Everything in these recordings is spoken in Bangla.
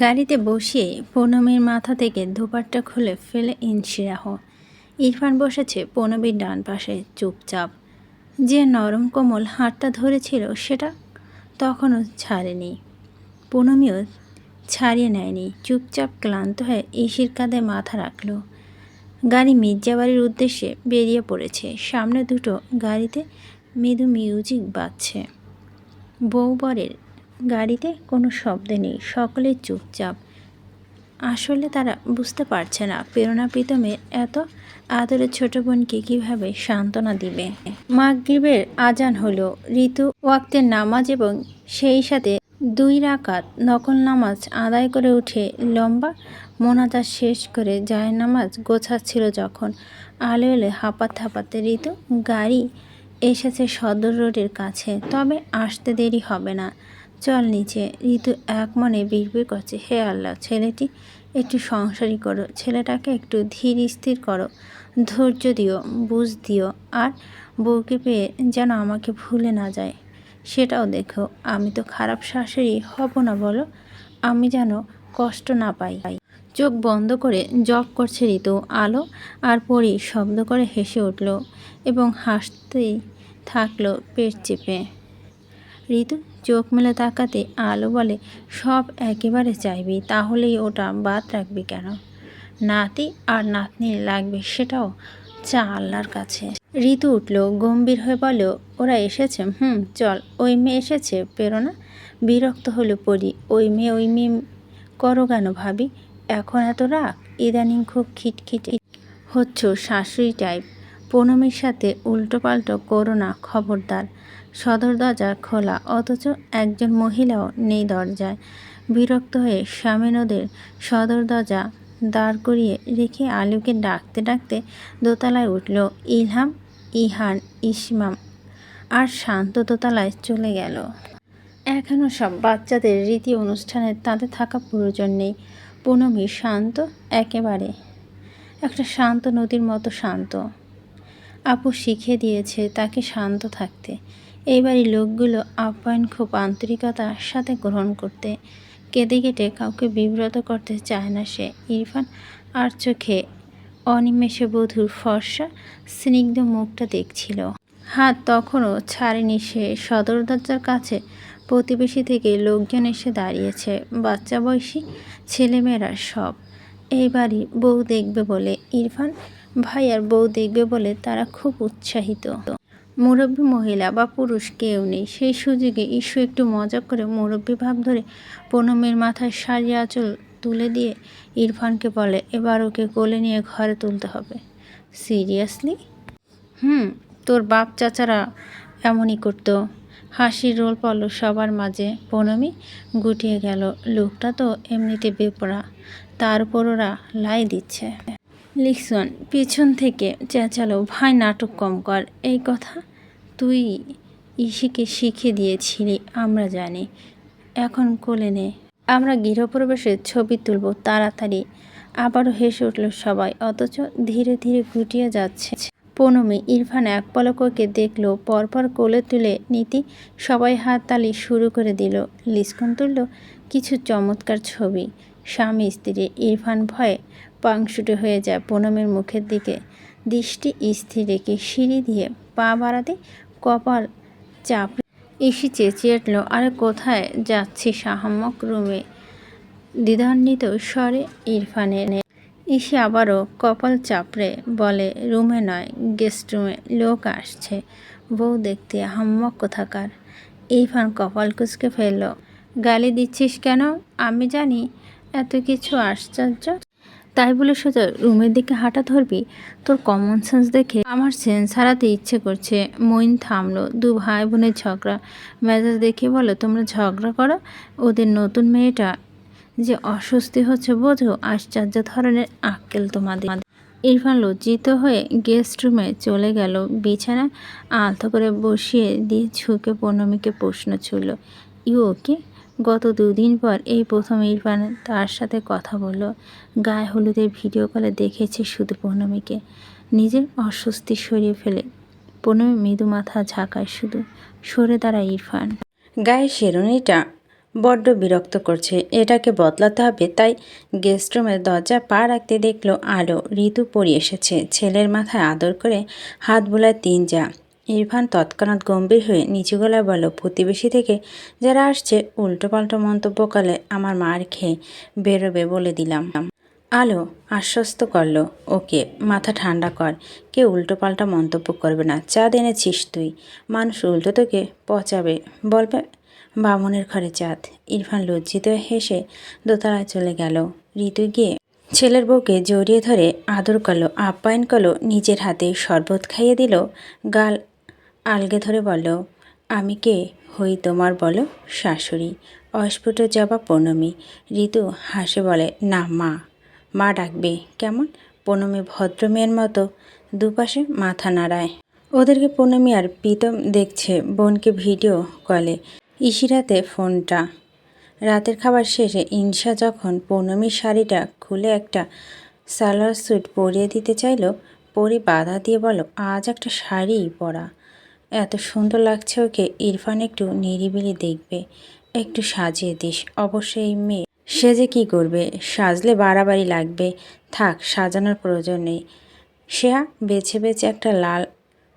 গাড়িতে বসিয়ে পৌনমীর মাথা থেকে ধোপারটা খুলে ফেলে ইনশিরাহ ইরফান বসেছে পৌনমীর ডান পাশে চুপচাপ। যে নরম কোমল হাতটা ধরেছিল সেটা তখনও ছাড়েনি। পৌনমীও ছাড়িয়ে নেয়নি, চুপচাপ ক্লান্ত হয়ে ইসির কাঁধে মাথা রাখল। গাড়ি মির্জাবাড়ির উদ্দেশ্যে বেরিয়ে পড়েছে। সামনে দুটো গাড়িতে মৃদু মিউজিক বাজছে। বউ বরের গাড়িতে কোনো শব্দ নেই, সকলে চুপচাপ। আসলে তারা বুঝতে পারছে না, প্রেরণা প্রীতমের এত আদরের ছোট বোনকে কীভাবে সান্ত্বনা দিবে। মাগরিবের আজান হলো, ঋতু ওয়াক্তের নামাজ এবং সেই সাথে দুই রাকাত নকল নামাজ আদায় করে উঠে লম্বা মোনাজা শেষ করে যায় নামাজ গোছাচ্ছিল যখন আলো এলে হাঁপাতে হাঁপাতে ঋতু গাড়ি এসেছে সদর রোডের কাছে, তবে আসতে দেরি হবে না। চল নিচে ঋতু এক মনে বিড়বিড় করছে, হে আল্লাহ, ছেলেটি, একটু সংসারই করো, ছেলেটাকে একটু ধীর স্থির করো, ধৈর্য দিও, বুঝ দিও, আর বউকে পেয়ে যেন আমাকে ভুলে না যায়। সেটাও দেখো, আমি তো খারাপ শাশুড়ি হব না বলো, আমি যেন কষ্ট না পাই। চোখ বন্ধ করে জব করছে ঋতু, আলো আর পরি শব্দ করে হেসে উঠল এবং হাসতেই থাকল পেট চেপে। ঋতু চোখ মেলে তাকাতে আলো বলে, সব একেবারে চাইবি, তাহলেই ওটা বাদ রাখবি কেন? নাতি আর নাতনির লাগবে সেটাও চা আল্লাহর কাছে। ঋতু উঠল, গম্ভীর হয়ে বলো ওরা এসেছে, হুম, চল, ওই মেয়ে এসেছে প্রেরণা বিরক্ত হলো পড়ি ওই মেয়ে ওই মেয়ে করো কেন ভাবি? এখন এত রাগ, ইদানিং খুব খিটখিট হচ্ছ শাশুড়ি টাইপ পনমের সাথে উল্টো পাল্টো করো না খবরদার। সদর দরজা খোলা, অথচ একজন মহিলাও নেই দরজায়। বিরক্ত হয়ে স্বামীন ওদের সদর দরজা দাঁড় করিয়ে রেখে আলুকে ডাকতে ডাকতে দোতলায় উঠল ইলহাম, ইহান ইসমাম আর শান্ত দোতলায় চলে গেল। এখনও সব বাচ্চাদের রীতি অনুষ্ঠানে তাদের থাকা প্রয়োজন নেই। পুনমি শান্ত, একেবারে একটা শান্ত নদীর মতো শান্ত। আপু শিখিয়ে দিয়েছে তাকে শান্ত থাকতে। এইবারই লোকগুলো আপ্যায়ন খুব আন্তরিকতার সাথে গ্রহণ করতে। কেঁদে কেটে কাউকে বিব্রত করতে চায় না সে। ইরফান আর চোখে অনিমেষে বধুর ফর্সা, স্নিগ্ধ মুখটা দেখছিল। হাত তখনও ছাড়েনি সে। সদর দরজার কাছে প্রতিবেশী থেকে লোকজন এসে দাঁড়িয়েছে। বাচ্চা বয়সী ছেলেমেয়েরা সব। এইবারই বউ দেখবে বলে ইরফান ভাই আর বউ দেখবে বলে তারা খুব উৎসাহিত। মুরব্বী মহিলা বা পুরুষ কেউ নেই। সেই সুযোগে ঈশ্বর একটু মজা করে মুরব্বী ভাব ধরে পনমের মাথায় শাড়ি আঁচল তুলে দিয়ে ইরফানকে বলে, এবার ওকে কোলে নিয়ে ঘরে তুলতে হবে। সিরিয়াসলি? হুম, তোর বাপ চাচারা এমনই করতো। হাসির রোল পড়ল সবার মাঝে। পনমি গুটিয়ে গেল, লোকটা তো এমনিতে বেপরা, তার উপর ওরা লাই দিচ্ছে। লিখসন, পিছন থেকে চেঁচালো, ভাই, নাটক কম কর। এই কথা তুই ইসিকে শিখে দিয়েছিলি, আমরা জানি। এখন কোলে নে। আমরা গৃহপ্রবেশের ছবি তুলব তাড়াতাড়ি। আবারও হেসে উঠল সবাই, অথচ ধীরে ধীরে গুটিয়ে যাচ্ছে। পনমে ইরফান এক পলককে দেখল, পরপর কোলে তুলে নীতি সবাই হাত তালি শুরু করে দিল। লিস্কন তুলল, কিছু চমৎকার ছবি। স্বামী, স্ত্রী, ইরফান ভয়ে পাংশুটে হয়ে যায় পনমের মুখের দিকে। দৃষ্টি স্থির রেখে সিঁড়ি দিয়ে পা বাড়াতে কপাল চাপ ইসি চেঁচিয়ে উঠল, আরে কোথায় যাচ্ছি সাহাম্মক রুমে? দ্বিধান্বিত স্বরে ইরফানের ইসি আবারও কপাল চাপড়ে বলে, রুমে নয়, গেস্ট রুমে লোক আসছে। বউ দেখতে হাম্মক কোথাকার। ইরফান কপাল কুচকে ফেলল, গালি দিচ্ছিস কেন? আমি জানি এত কিছু আশ্চর্য। তাই বলে সোজা রুমের দিকে হাঁটা ধরবি? তোর কমন সেন্স দেখে আমার সেন্স হারাতে ইচ্ছে করছে। মইন থামলো, দু ভাই বোনের ঝগড়া। মেজাজ দেখে বলো, তোমরা ঝগড়া করো? ওদের নতুন মেয়েটা যে অস্বস্তি হচ্ছে বোঝো, আশ্চর্য ধরনের আক্কেল তোমাদের। ইরফান লজ্জিত হয়ে গেস্ট রুমে চলে গেল। বিছানায় আলতো করে বসিয়ে দিয়ে ঝুঁকে পৌর্ণমীকে প্রশ্ন ছুড়ল ইউ ওকে? গত দুদিন পর এই প্রথম ইরফান তার সাথে কথা বলল। গায়ে হলুদের ভিডিও কলে দেখেছে শুধু পৌর্ণমীকে। নিজের অস্বস্তি সরিয়ে ফেলে পৌর্ণমী মৃদু মাথা ঝাঁকায় শুধু। সরে দাঁড়ায় ইরফান। গায়ে শেরনিটা বড্ড বিরক্ত করছে। এটাকে বদলাতে হবে, তাই গেস্ট রুমের দরজা পা রাখতে দেখল আলো। ঋতু পড়ি এসেছে। ছেলের মাথায় আদর করে হাত বোলায় তিন যা ইরফান তৎক্ষণাৎ গম্ভীর হয়ে নিচু গলায় বলল, প্রতিবেশী থেকে যারা আসছে, উল্টোপাল্টো মন্তব্য করলে আমার মার খেয়ে বেরোবে বলে দিলাম। আলো আশ্বস্ত করল, ওকে, মাথা ঠান্ডা কর, কেউ উল্টোপাল্টা মন্তব্য করবে না চাঁদ এনেছিস তুই। মানুষ উল্টো তোকে পচাবে, বলবে, বামনের ঘরে চাঁদ। ইরফান লজ্জিত হেসে দোতলায় চলে গেল। ঋতু গিয়ে ছেলের বউকে জড়িয়ে ধরে আদর করল, আপ্যায়ন করল, নিজের হাতে শরবত খাইয়ে দিল, গাল আলগে ধরে বলো, আমি কে? হই তোমার বলো, শাশুড়ি। অস্ফুট জবাব পৌর্ণমী ঋতু হাসে বলে, না, মা। মা ডাকবে? কেমন? পৌর্ণমী ভদ্র মেয়ের মতো। দুপাশে মাথা নাড়ায়। ওদেরকে পৌর্ণমী আর প্রীতম দেখছে, বোনকে ভিডিও কলে। ইশিরাতে ফোনটা। রাতের খাবার শেষে ইনসা যখন পৌর্ণমীর শাড়িটা খুলে একটা সালোয়ার স্যুট পরিয়ে দিতে চাইলো, পরি বাধা দিয়ে বলো, আজ একটা শাড়ি পরা। এত সুন্দর লাগছে ওকে। ইরফান একটু নিরিবিলি দেখবে, একটু সাজিয়ে দিস। অবশ্যই মেয়ে, সে যে কী করবে? সাজলে বাড়াবাড়ি লাগবে। থাক, সাজানোর প্রয়োজন নেই। সেয়া বেছে বেছে একটা লাল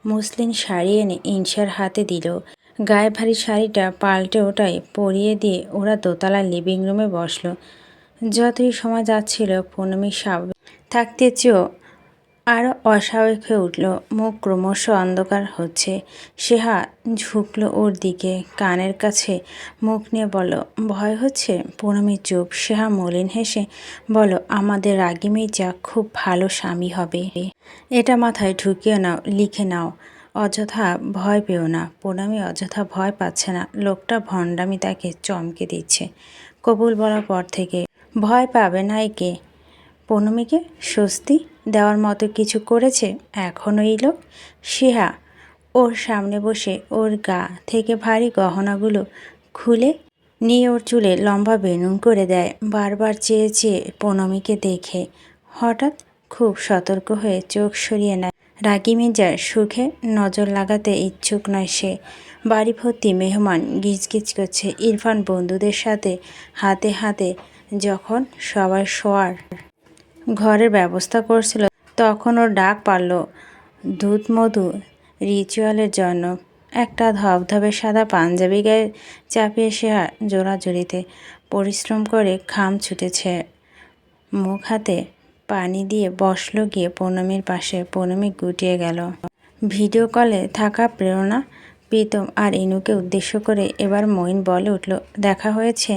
মুসলিন শাড়ি এনে ইনসার হাতে দিল। গায়ে ভারী শাড়িটা পাল্টে ওটাই পরিয়ে দিয়ে ওরা দোতলা লিভিং রুমে বসল। যতই সময় যাচ্ছিল পূর্ণমী স্বাভাবিক থাকতে চেয়েও আরও অস্বাভাবিক হয়ে উঠল। মুখ ক্রমশ অন্ধকার হচ্ছে। সেহা ঝুঁকলো ওর দিকে, কানের কাছে মুখ নিয়ে বলল, ভয় হচ্ছে? পূর্ণমী চুপ। সেহা মলিন হেসে বলো আমাদের রাগি মির্জা খুব ভালো স্বামী হবে। এটা মাথায় ঢুকিয়ে নাও, লিখে নাও। অযথা ভয় পেও না। পূর্ণমী অযথা ভয় পাচ্ছে না। লোকটা ভণ্ডামি তাকে চমকে দিচ্ছে। কবুল বলার পর থেকে, ভয় পাবে না একে? পৌর্ণমীকে স্বস্তি? দেওয়ার মতো কিছু করেছে এখনও এই লোক? সিহা ওর সামনে বসে ওর গা থেকে ভারী গহনাগুলো খুলে নিয়ে ওর চুলে লম্বা বেনুন করে দেয়, বারবার চেয়ে চেয়ে পৌর্ণমীকে দেখে। হঠাৎ খুব সতর্ক হয়ে চোখ সরিয়ে নেয়। রাগি মির্জার সুখে নজর লাগাতে ইচ্ছুক নয় সে। বাড়ি ভর্তি মেহমান গিজগিজ করছে। ইরফান বন্ধুদের সাথে হাতে হাতে যখন সবাই শোয়ার ঘরের ব্যবস্থা করছিল। তখন ওর ডাক পারল দুধ মধু, রিচুয়ালের জন্য একটা ধবধবে সাদা পাঞ্জাবি গায়ে চাপিয়ে সে জোড়াজুড়িতে পরিশ্রম করে খাম ছুটেছে। মুখ হাতে পানি দিয়ে বসল গিয়ে পৌর্ণমীর পাশে। পৌর্ণমী গুটিয়ে গেল। ভিডিও কলে থাকা প্রেরণা প্রীতম আর ইনুকে উদ্দেশ্য করে এবার মইন বলে উঠল, দেখা হয়েছে।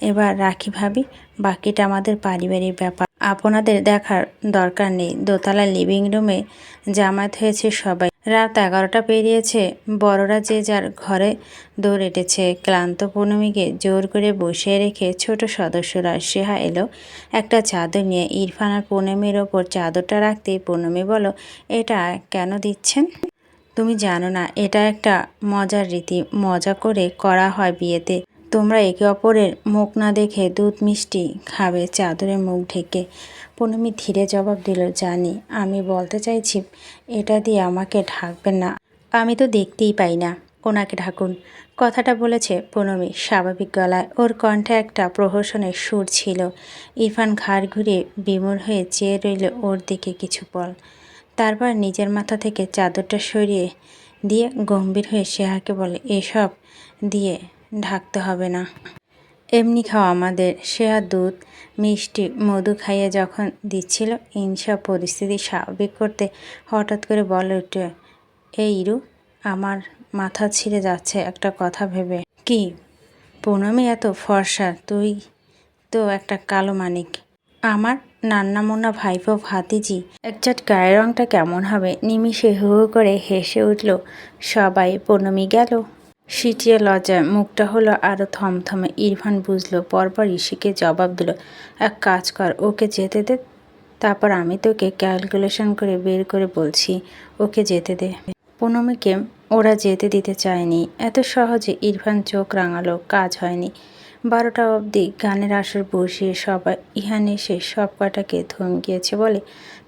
এবার রাখি ভাবি, বাকিটা আমাদের পারিবারিক ব্যাপার। আপনাদের দেখার দরকার নেই। দোতলা লিভিং রুমে জামাত হয়েছে সবাই। রাত এগারোটা পেরিয়েছে। বড়রা যে যার ঘরে দৌড় এটেছে। ক্লান্ত পূর্ণমীকে জোর করে বসিয়ে রেখে ছোট সদস্যরা সেহা এলো। একটা চাদর নিয়ে ইরফান আর পূর্ণমীর ওপর চাদরটা রাখতে পূর্ণমী বলো এটা কেন দিচ্ছেন? তুমি জানো না, এটা একটা মজার রীতি। মজা করে করা হয় বিয়েতে। তোমরা একে অপরের মুখ না দেখে দুধ মিষ্টি খাবে। চাদরে মুখ ঢেকে পূর্ণমী ধীরে জবাব দিল, জানি, আমি বলতে চাইছি, এটা দিয়ে আমাকে ঢাকবেন না। আমি তো দেখতেই পাই না। ওনাকে ঢাকুন। কথাটা বলেছে পূর্ণমী স্বাভাবিক গলায়। ওর কণ্ঠে একটা প্রহসনের সুর ছিল। ইরফান ঘাড় ঘুরিয়ে বিমূর হয়ে চেয়ে রইল ওর দিকে কিছু বল। তারপর নিজের মাথা থেকে চাদরটা সরিয়ে দিয়ে গম্ভীর হয়ে সেহাকে বলে, এসব দিয়ে ঢাকতে হবে না। এমনি খাওয়া আমাদের। সেয়া দুধ, মিষ্টি, মধু খাইয়ে যখন দিচ্ছিল ইনসা পরিস্থিতি স্বাভাবিক করতে হঠাৎ করে বলে উঠে, এই ইরু, আমার মাথা ছিঁড়ে যাচ্ছে একটা কথা ভেবে। কি? পূর্ণমী এত ফর্সা, তুই তো একটা কালো মানিক। আমার নান্না মোনা ভাইপো ভাতিজি একজাট গায়ের রংটা কেমন হবে? নিমিষে হু হু করে হেসে উঠল, সবাই পূর্ণমী গেল। সিটিয়ে লজ্জায় মুখটা হলো আরও থমথমে। ইরফান বুঝলো, পরপর ইসিকে জবাব দিল, এক কাজ কর, ওকে যেতে দে, তারপর আমি তোকে ক্যালকুলেশন করে বের করে বলছি, ওকে যেতে দে। পূর্ণমীকে ওরা যেতে দিতে চায়নি। এত সহজে ইরফান চোখ রাঙালো, কাজ হয়নি। বারোটা অবধি গানের আসর বসিয়ে সবাই ইহান এসে সব কটাকে ধমকিয়েছে বলে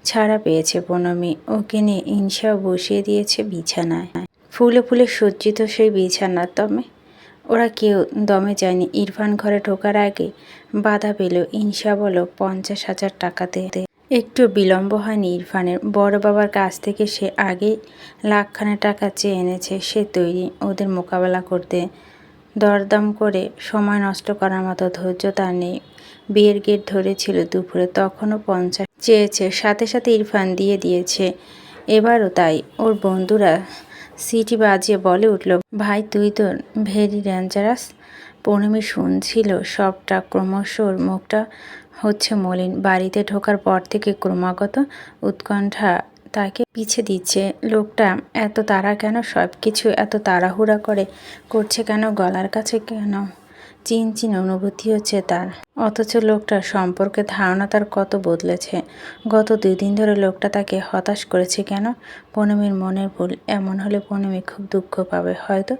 ছাড়া পেয়েছে পূর্ণমী ওকে নিয়ে ইনসাও বসিয়ে দিয়েছে বিছানায়। ফুলে ফুলে সজ্জিত সেই বিছানার দমে। ওরা কেউ দমে যায়নি। ইরফান ঘরে ঢোকার আগে বাধা পেল ইনসা বলো পঞ্চাশ হাজার টাকা টাকাতে একটু বিলম্ব হয়নি ইরফানের। বড় বাবার কাছ থেকে সে আগেই লাখখানে টাকা চেয়ে এনেছে। সে তৈরি ওদের মোকাবেলা করতে দরদাম করে সময় নষ্ট করার মতো ধৈর্য তার নেই। বিয়ের গেট ধরেছিল দুপুরে, তখনও পঞ্চাশ চেয়েছে। সাথে সাথে ইরফান দিয়ে দিয়েছে। এবারও তাই। ওর বন্ধুরা সিটি বাজিয়ে বলে উঠল, ভাই, তুই তো ভেরি ডেঞ্জারাস পৌর্ণমী শুনছিল সবটা, ক্রমশ মুখটা হচ্ছে মলিন। বাড়িতে ঢোকার পর থেকে ক্রমাগত উৎকণ্ঠা তাকে পিছে দিচ্ছে। লোকটা এত তাড়া কেন? সব কিছু এত তাড়াহুড়া করে করছে কেন? গলার কাছে কেন? চিন চিন অনুভূতি হচ্ছে তার। অথচ লোকটার সম্পর্কে ধারণা তার কত বদলেছে? গত দুই দিন ধরে লোকটা তাকে হতাশ করেছে কেন? পনমির মনের ভুল এমন হলে পনমি খুব দুঃখ পাবে, হয়তো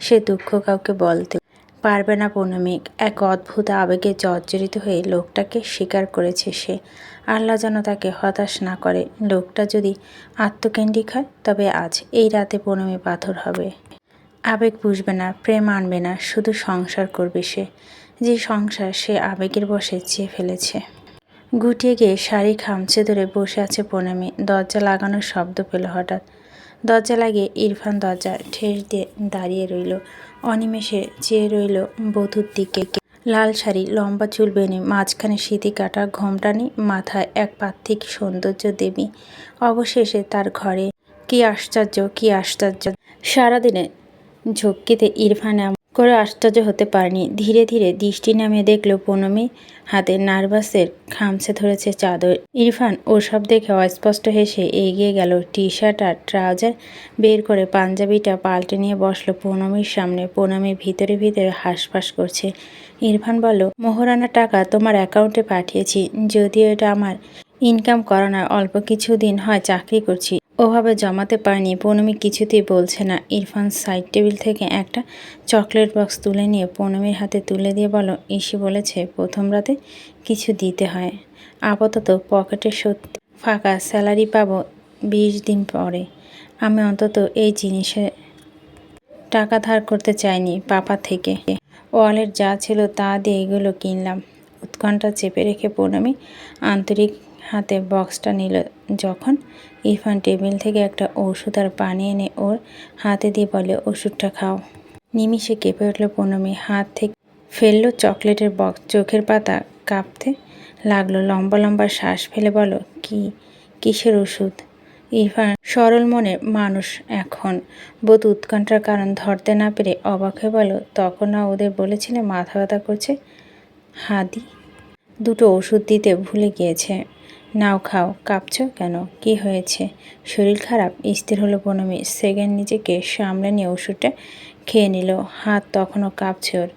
সে দুঃখ কাউকে বলতে পারবে না পৌর্ণমী এক অদ্ভুত আবেগে জর্জরিত হয়ে লোকটাকে স্বীকার করেছে সে। আল্লাহ যেন তাকে হতাশ না করে। লোকটা যদি আত্মকেন্দ্রিক হয়, তবে আজ এই রাতে পৌর্ণমী পাথর হবে। আবেগ বুঝবে না, প্রেম আনবে না, শুধু সংসার করবে সে। যে সংসার সে আবেগের বসে চেয়ে ফেলেছে। গুটিয়ে গিয়ে শাড়ি খামচে ধরে বসে আছে পৌর্ণমী। দরজা লাগানোর শব্দ পেল হঠাৎ। দরজা লাগিয়ে ইরফান দরজা ঠেস দিয়ে দাঁড়িয়ে রইল। অনিমেষে চেয়ে রইল বধূর দিকে লাল শাড়ি, লম্বা চুল বেনে, মাঝখানে স্মৃতি কাটা, ঘোমটানি, মাথায় এক পার্থিক সৌন্দর্য দেবী। অবশেষে তার ঘরে, কি আশ্চর্য কি আশ্চর্য। সারাদিনে ঝক্কিতে ইরফান করে আশ্চর্য হতে পারেনি। ধীরে ধীরে দৃষ্টি নামিয়ে দেখল পনমি হাতে নার্ভাসের খামছে ধরেছে চাদর। ইরফান ওসব দেখে অস্পষ্ট হেসে এগিয়ে গেল। টি শার্ট আর ট্রাউজার বের করে পাঞ্জাবিটা পাল্টে নিয়ে বসল পনমির সামনে। পনমি ভিতরে ভিতরে হাঁসফাঁস করছে। ইরফান বলল, মোহরানা টাকা তোমার অ্যাকাউন্টে পাঠিয়েছি। যদিও এটা আমার ইনকাম করা নয়, অল্প কিছু দিন হয় চাকরি করছি। ওভাবে জমাতে পারেনি। পৌনমি কিছুতেই বলছে না। ইরফান সাইড টেবিল থেকে একটা চকলেট বক্স তুলে নিয়ে পৌনমির হাতে তুলে দিয়ে বলো, ইসি বলেছে প্রথম রাতে কিছু দিতে হয়। আপাতত পকেটে সত্যি ফাঁকা স্যালারি পাবো বিশ দিন পরে। আমি অন্তত এই জিনিসে টাকা ধার করতে চাইনি পাপা থেকে। ওয়ালেট যা ছিল তা দিয়ে এগুলো কিনলাম। উৎকণ্ঠা চেপে রেখে পৌনমি আন্তরিক হাতে বক্সটা নিল। যখন ইরফান টেবিল থেকে একটা ওষুধ আর পানি এনে ওর হাতে দিয়ে বলে, ওষুধটা খাও। নিমিষে কেঁপে উঠল পৌর্ণমী। হাত থেকে ফেলল চকলেটের বক্স। চোখের পাতা কাঁপতে লাগল। লম্বা লম্বা শ্বাস ফেলে বলো, কি? কিসের ওষুধ? ইরফান সরল মনের মানুষ এখন। বোধ উৎকণ্ঠার কারণ ধরতে না পেরে অবাক হয়ে বলো, তখন না ওদের বলেছিলে মাথা ব্যথা করছে? হাদি দুটো ওষুধ দিতে ভুলে গিয়েছে। নাও খাও, কাঁপছ কেন? কি হয়েছে? শরীর খারাপ? স্থির হলো পনমি সেকেন্ড নিজেকে সামলে নিয়ে ওষুধটা খেয়ে নিল। হাত তখনও কাঁপছে ওর।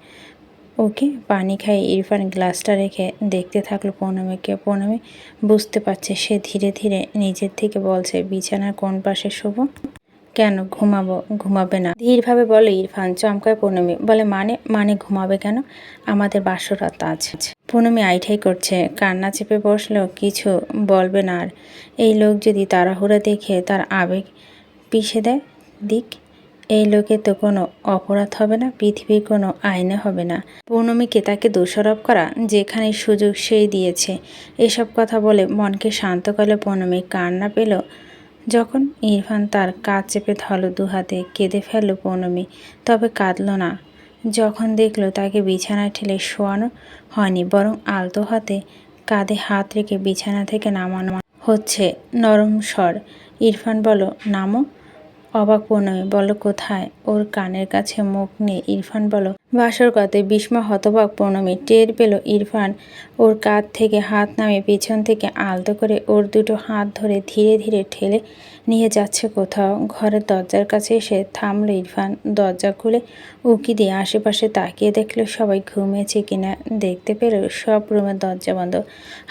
ওকে পানি খাই ইরফান গ্লাসটা রেখে দেখতে থাকল পৌনমীকে পৌনমী বুঝতে পারছে সে ধীরে ধীরে নিজের থেকে বলছে, বিছানার কোন পাশে শোবো? কেন ঘুমাবো? ঘুমাবে না। ধীরভাবে বলে, ইরফান, চমকায় পৌর্ণমী। বলে মানে মানে ঘুমাবে কেন? আমাদের বাসরাত আছে। পৌর্ণমী আইঠাই করছে, কান্না চেপে বসলেও কিছু বলবে না আর। এই লোক যদি তাড়াহুড়া দেখে তার আবেগ পিষে দেয়, দিক, এই লোকে তো কোনো অপরাধ হবে না, পৃথিবীর কোনো আইনে হবে না। পৌর্ণমীকে তাকে দোষারোপ করা, যেখানে সুযোগ সেই দিয়েছে। এসব কথা বলে মনকে শান্ত করলে পৌর্ণমী কান্না পেল। যখন ইরফান তার কাজ চেপে ধরল দুহাতে, কেঁদে ফেলল পৌনমী তবে কাঁদল না। যখন দেখল তাকে বিছানায় ঠেলে শোয়ানো হয়নি, বরং আলতো হাতে কাঁধে হাত রেখে বিছানা থেকে নামানো হচ্ছে, নরম স্বর। ইরফান বলো নামো। অবাক পূর্ণমী বলো কোথায়? ওর কানের কাছে মুখ নিয়ে ইরফান বলো, বাসর কাতে বিস্ময় হতবাক পূর্ণমী টের পেল ইরফান ওর কাঁধ থেকে হাত নামে পিছন থেকে আলতো করে ওর দুটো হাত ধরে ধীরে ধীরে ঠেলে নিয়ে যাচ্ছে কোথাও। ঘরের দরজার কাছে এসে থামলো ইরফান, দরজা খুলে উঁকি দিয়ে আশেপাশে তাকিয়ে দেখল সবাই ঘুমিয়েছে কিনা। দেখতে পেল সব রুমের দরজা বন্ধ।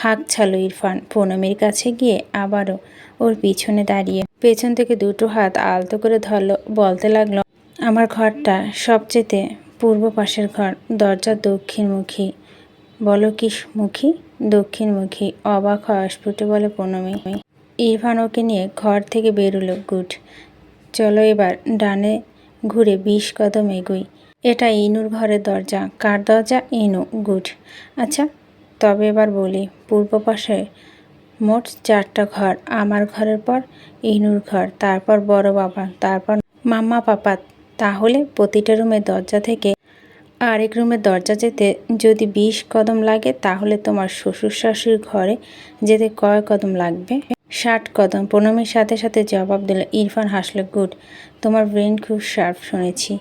হাঁক ছালো ইরফান প্রণমীর কাছে গিয়ে আবারও ওর পিছনে দাঁড়িয়ে পেছন থেকে দুটো হাত আলতো করে ধরলো, বলতে লাগল, আমার ঘরটা সবচেয়ে পূর্ব পাশের ঘর, দরজা দক্ষিণমুখী। বলো কি মুখী? দক্ষিণমুখী, অবাক হয় অস্ফুটে বলে পূর্ণমী। ইরফান ওকে নিয়ে ঘর থেকে বেরোলো, গুড। চলো এবার ডানে ঘুরে বিশ কদম এগুই। এটা ইনুর ঘরের দরজা। কার দরজা? ইনু, গুড। আচ্ছা তবে এবার বলি, পূর্ব পাশে মোট চারটা ঘর। আমার ঘরের পর ইনুর ঘর, তারপর বড় বাবা, তারপর মাম্মা পাপা। তাহলে প্রতিটা রুমের দরজা থেকে আরেক রুমের দরজা যেতে যদি বিশ কদম লাগে, তাহলে তোমার শ্বশুর শাশুড়ির ঘরে যেতে কয় কদম লাগবে? ষাট কদম। প্রণমীর সাথে সাথে জবাব দিল, ইরফান হাসল, গুড, তোমার ব্রেন খুব শার্প শুনেছি।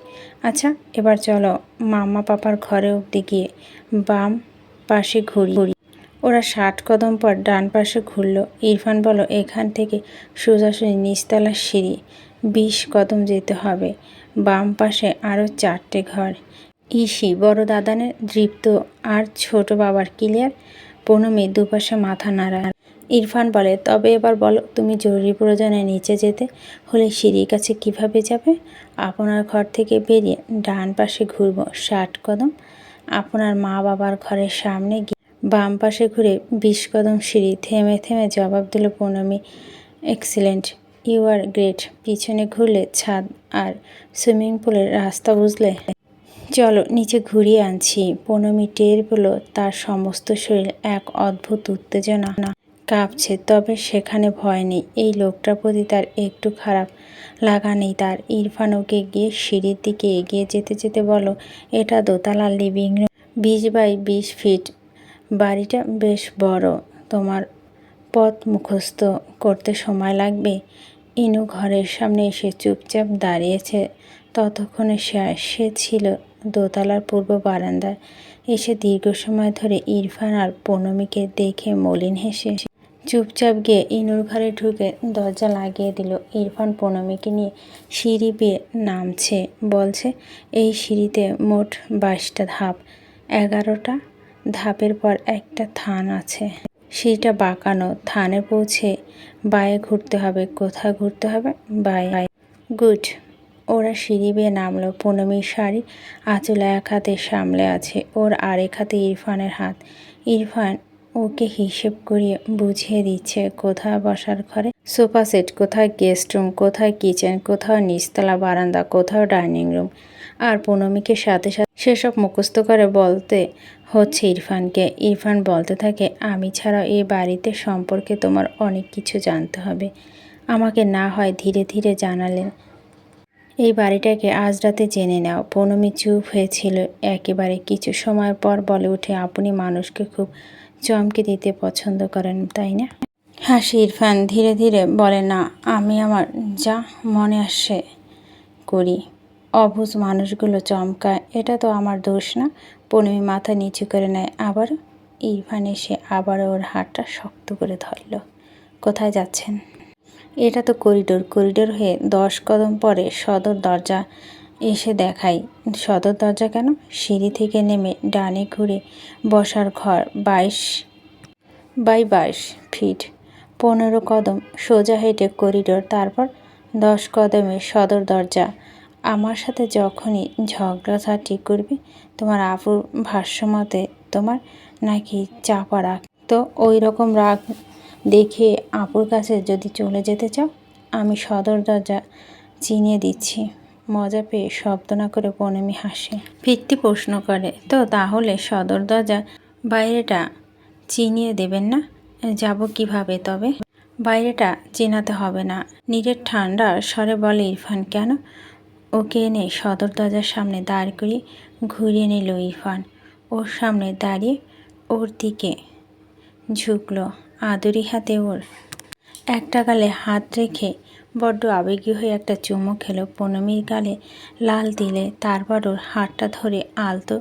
আচ্ছা এবার চলো মাম্মা পাপার ঘরে অবধি গিয়ে বাম পাশে ঘুরি। ওরা ষাট কদম পর ডান পাশে ঘুরল। ইরফান বলো এখান থেকে সোজাসুজি নিচতলার সিঁড়ি, বিশ কদম যেতে হবে। বাম পাশে আরও চারটে ঘর। ইসি, বড় দাদানের দৃপ্ত আর ছোট বাবার ক্লিয়ার? প্রণমী দুপাশে মাথা নাড়া ইরফান বলে, তবে এবার বলো, তুমি জরুরি প্রয়োজনে নিচে যেতে হলে সিঁড়ির কাছে কীভাবে যাবে? আপনার ঘর থেকে বেরিয়ে ডান পাশে ঘুরব, ষাট কদম। আপনার মা বাবার ঘরের সামনে গিয়ে বাম পাশে ঘুরে বিশ কদম সিঁড়ি থেমে থেমে জবাব দিল Purnami. Excellent, you are great. পিছনে ঘুরলে ছাদ আর সুইমিং পুলের রাস্তা বুঝলে? চলো, নিচে ঘুরিয়ে আনছি। পূর্ণমী টের পেল তার সমস্ত শরীর এক অদ্ভুত উত্তেজনা। না কাঁপছে, তবে সেখানে ভয় নেই। এই লোকটার প্রতি তার একটু খারাপ লাগা নেই। তার ইরফান ওকে গিয়ে সিঁড়ির দিকে এগিয়ে যেতে যেতে বলো, এটা দোতলা লিভিং রুম। বিশ বাই বিশ ফিট। বাড়িটা বেশ বড়। তোমার পথ মুখস্থ করতে সময় লাগবে? ইনু ঘরের সামনে এসে চুপচাপ দাঁড়িয়েছে। ততক্ষণে সে ছিল দোতলার পূর্ব বারান্দায়। এসে দীর্ঘ সময় ধরে ইরফান আর পৌনমীকে দেখে মলিন হেসে চুপচাপ গিয়ে ইনুর ঘরে ঢুকে দরজা লাগিয়ে দিল। ইরফান পৌনমীকে নিয়ে সিঁড়ি বেয়ে নামছে। বলছে, এই সিঁড়িতে মোট বাইশটা ধাপ। এগারোটা ধাপের পর একটা থান আছে। সিঁড়িটা বাঁকানো। থানে পৌঁছে বায়ে ঘুরতে হবে। কোথায় ঘুরতে হবে? বায়ে। গুড। ওরা সিঁড়ি বেয়ে নামলো। পূনমীর শাড়ি আঁচলে এক হাতে সামলে আছে। ওর আরেক হাতে ইরফানের হাত। ইরফান ওকে হিসেব করিয়ে বুঝিয়ে দিচ্ছে, কোথায় বসার ঘরে সোফা সেট, কোথায় গেস্ট রুম, কোথায় কিচেন, কোথাও নিচতলা বারান্দা, কোথাও ডাইনিং রুম। আর পূনমীকে সাথে সাথে সেসব মুখস্থ করে বলতে হচ্ছে ইরফানকে। ইরফান বলতে থাকে, আমি ছাড়াও এই বাড়িতে সম্পর্কে তোমার অনেক কিছু জানতে হবে। আমাকে না হয় ধীরে ধীরে জানালেন। এই বাড়িটাকে আজ রাতে জেনে নাও। পৌনমী চুপ হয়েছিল একেবারে কিছু সময় পর বলে উঠে আপনি মানুষকে খুব চমকে দিতে পছন্দ করেন, তাই না? হাসি ইরফান। ধীরে ধীরে বলে, না, আমি আমার যা মনে আসে করি। অবুজ মানুষগুলো চমকায়, এটা তো আমার দোষ না। পৌনমী মাথা নিচু করে নেয়, আবার ইরফান এসে আবার ওর হাতটা শক্ত করে ধরল। কোথায় যাচ্ছেন? এটা তো করিডোর। করিডোর হয়ে দশ কদম পরে সদর দরজা এসে দেখাই সদর দরজা কেন? সিঁড়ি থেকে নেমে ডানে ঘুরে বসার ঘর, বাইশ বাই বাইশ ফিট। পনেরো কদম সোজা হেঁটে করিডোর, তারপর দশ কদমে সদর দরজা। আমার সাথে যখনই ঝগড়া ঝগড়াঝাটি করবে, তোমার আপুর ভাষ্যমতে তোমার নাকি চাপা রাগ। তো ওই রকম রাগ দেখে আপুর কাছে যদি চলে যেতে চাও, আমি সদর দরজা চিনিয়ে দিচ্ছি। মজা পেয়ে শব্দ না করে পনেমি হাসে। ভিত্তি প্রশ্ন করে, তো তাহলে সদর দরজা বাইরেটা চিনিয়ে দেবেন না? যাব কীভাবে তবে? বাইরেটা চেনাতে হবে না। নিজের ঠান্ডা স্বরে বলে, ইরফান, কেন ওকে এনে সদর দরজার সামনে দাঁড় করিয়ে ঘুরিয়ে নিল ইরফান। ওর সামনে দাঁড়িয়ে ওর দিকে ঝুঁকলো আদরি হাতে ওর। একটা গালে হাত রেখে বড্ড আবেগী হয়ে একটা চুমো খেলো পনমির গালে লাল দিলে তারপর ওর হাতটা ধরে আলতো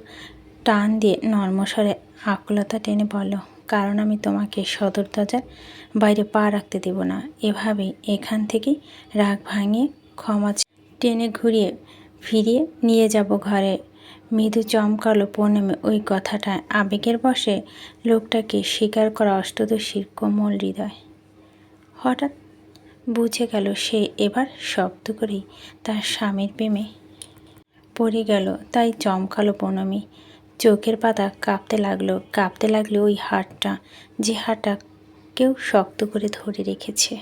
টান দিয়ে নর্মস্বরে আকুলতা টেনে বলল, কারণ আমি তোমাকে সদর দরজার বাইরে পা রাখতে দেব না। এভাবেই এখান থেকেই রাগ ভাঙিয়ে ক্ষমা টেনে ঘুরিয়ে ফিরিয়ে নিয়ে যাব ঘরে। মৃদু চমকালো পূর্ণিমে ওই কথাটা আবেগের বসে লোকটাকে স্বীকার করা অষ্টদশীর কোমল হৃদয়। হঠাৎ বুঝে গেল সে এবার শব্দ করেই তার স্বামীর প্রেমে পড়ে গেল। তাই চমকালো পূর্ণমী চোখের পাতা কাঁপতে লাগল কাঁপতে লাগল ওই হাটটা যে হাটটা কেউ শক্ত করে ধরে রেখেছে।